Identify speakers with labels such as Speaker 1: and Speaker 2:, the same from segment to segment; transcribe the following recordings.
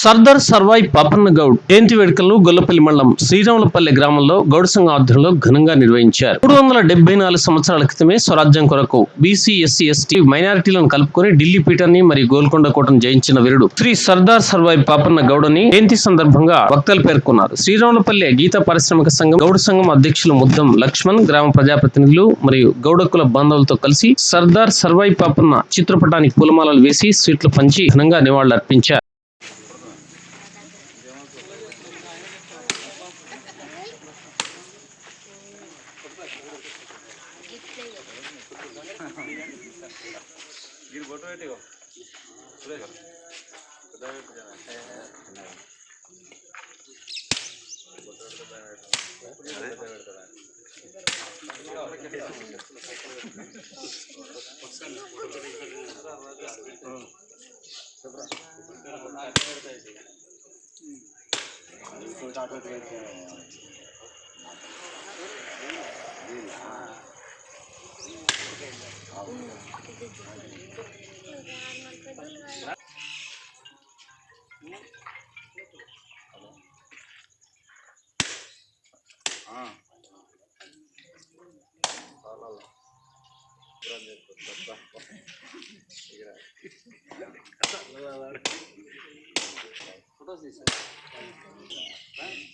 Speaker 1: సర్దార్ సర్వాయి పాపన్న గౌడ్ జయంతి వేడుకలను గొల్లపల్లి మండలం శ్రీరాములపల్లి గ్రామంలో గౌడ్ సంఘం ఆధ్వర్యంలో ఘనంగా నిర్వహించారు. మూడు వందల డెబ్బై నాలుగు సంవత్సరాల క్రితమే స్వరాజ్యం కొరకు బీసీ ఎస్సీ ఎస్టీ మైనారిటీలను కలుపుకొని ఢిల్లీ పీఠాన్ని మరియు గోల్కొండ కోటను జయించిన వీరుడు శ్రీ సర్దార్ సర్వాయి పాపన్న గౌడ్ అని జయంతి సందర్భంగా వక్తలు పేర్కొన్నారు. శ్రీరాములపల్లి గీతా పారిశ్రామిక సంఘం గౌడ సంఘం అధ్యక్షులు ముద్దం లక్ష్మణ్ గ్రామ ప్రజాప్రతినిధులు మరియు గౌడకుల బంధువులతో కలిసి సర్దార్ సర్వాయి పాపన్న చిత్రపటానికి పూలమాలలు వేసి స్వీట్లు పంచి ఘనంగా నివాళులర్పించారు.
Speaker 2: ಗಿರ್
Speaker 3: ಬೋಟು ರೇಟಿಗೋ ಸುರೇಗ
Speaker 4: ಹ್ಞೂ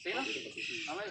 Speaker 5: Sí, ¿no? A ver.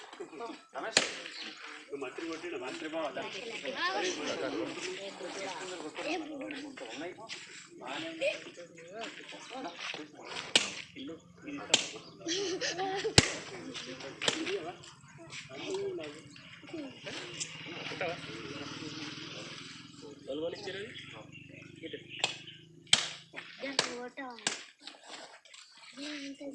Speaker 2: బలవనిచ్చారు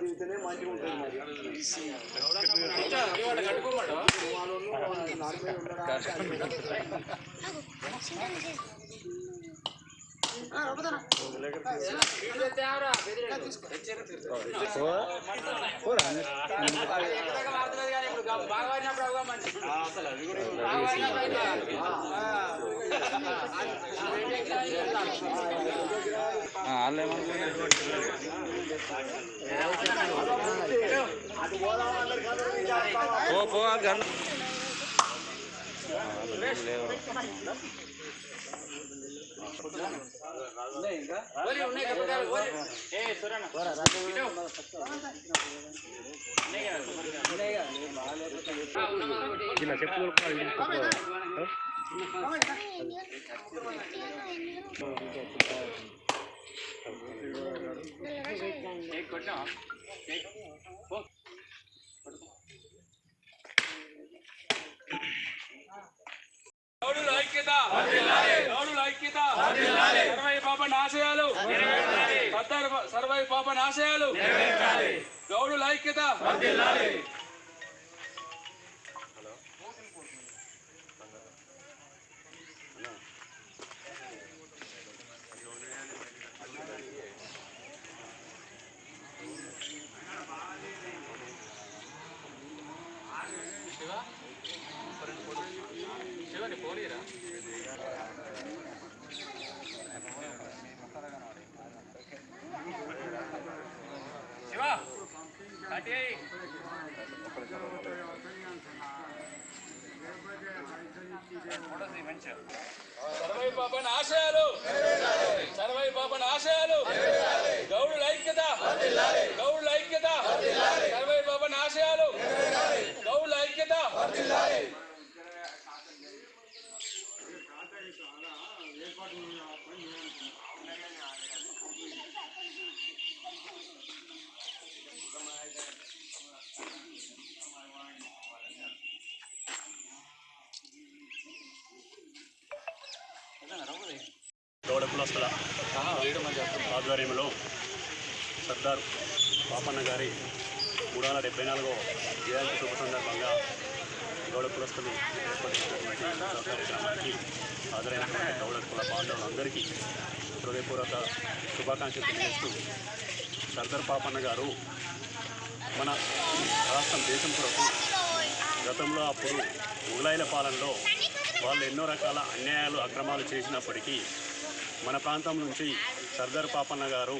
Speaker 6: జీవితమే మంచిగా ఉంటుంది మరి పో పో
Speaker 2: గంట
Speaker 7: చెప్పు
Speaker 8: గౌడుల ఐక్యత గౌడుల ఐక్యత సర్వై సర్దార్ సర్వై పాప నాశయాలు గౌడుల ఐక్యత సర్వై పాపన ఆశయాలు సర్వై పాపన ఆశయాలు గౌడుల ఐక్యత గౌడుల ఐక్యత సర్వై పాపన ఆశయాలు గౌడుల ఐక్యత
Speaker 4: గౌడ ఆధ్వర్యంలో సర్దార్ పాపన్న గారి మూడు వందల డెబ్బై నాలుగో జయంతి శుభ సందర్భంగా గౌడ కులస్తులు ఏర్పడినటువంటి కార్యక్రమానికి హాజరైనటువంటి గౌడ కుల బాంధవులందరికీ హృదయపూర్వక శుభాకాంక్షలు తెలియజేస్తూ సర్దార్ పాపన్న గారు మన రాష్ట్రం దేశం కొరకు గతంలో అప్పుడు ముగలాయిల పాలనలో వాళ్ళు ఎన్నో రకాల అన్యాయాలు అక్రమాలు చేసినప్పటికీ మన ప్రాంతం నుంచి సర్దార్ పాపన్న గారు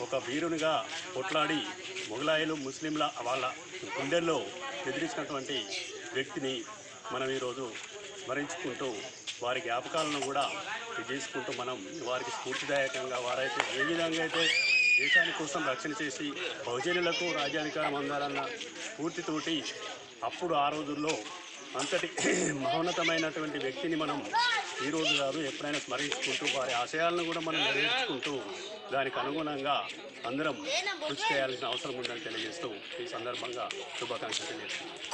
Speaker 4: ఒక వీరునిగా కొట్లాడి ముగలాయిలు ముస్లింల వాళ్ళ గుండెల్లో ఎదిరించినటువంటి వ్యక్తిని మనం ఈరోజు స్మరించుకుంటూ వారి జ్ఞాపకాలను కూడా చేసుకుంటూ మనం వారికి స్ఫూర్తిదాయకంగా వారైతే ఏ విధంగా అయితే దేశాని కోసం రక్షణ చేసి బహుజనులకు రాజ్యాధికారం అందాలన్న స్ఫూర్తితోటి అప్పుడు ఆ రోజుల్లో అంతటి మహోన్నతమైనటువంటి వ్యక్తిని మనం ఈ రోజు కాదు ఎప్పుడైనా స్మరించుకుంటూ వారి ఆశయాలను కూడా మనం నెరవేర్చుకుంటూ దానికి అనుగుణంగా అందరం కృషి చేయాల్సిన అవసరం ఉందని తెలియజేస్తూ ఈ సందర్భంగా శుభాకాంక్షలు తెలియజేస్తున్నాను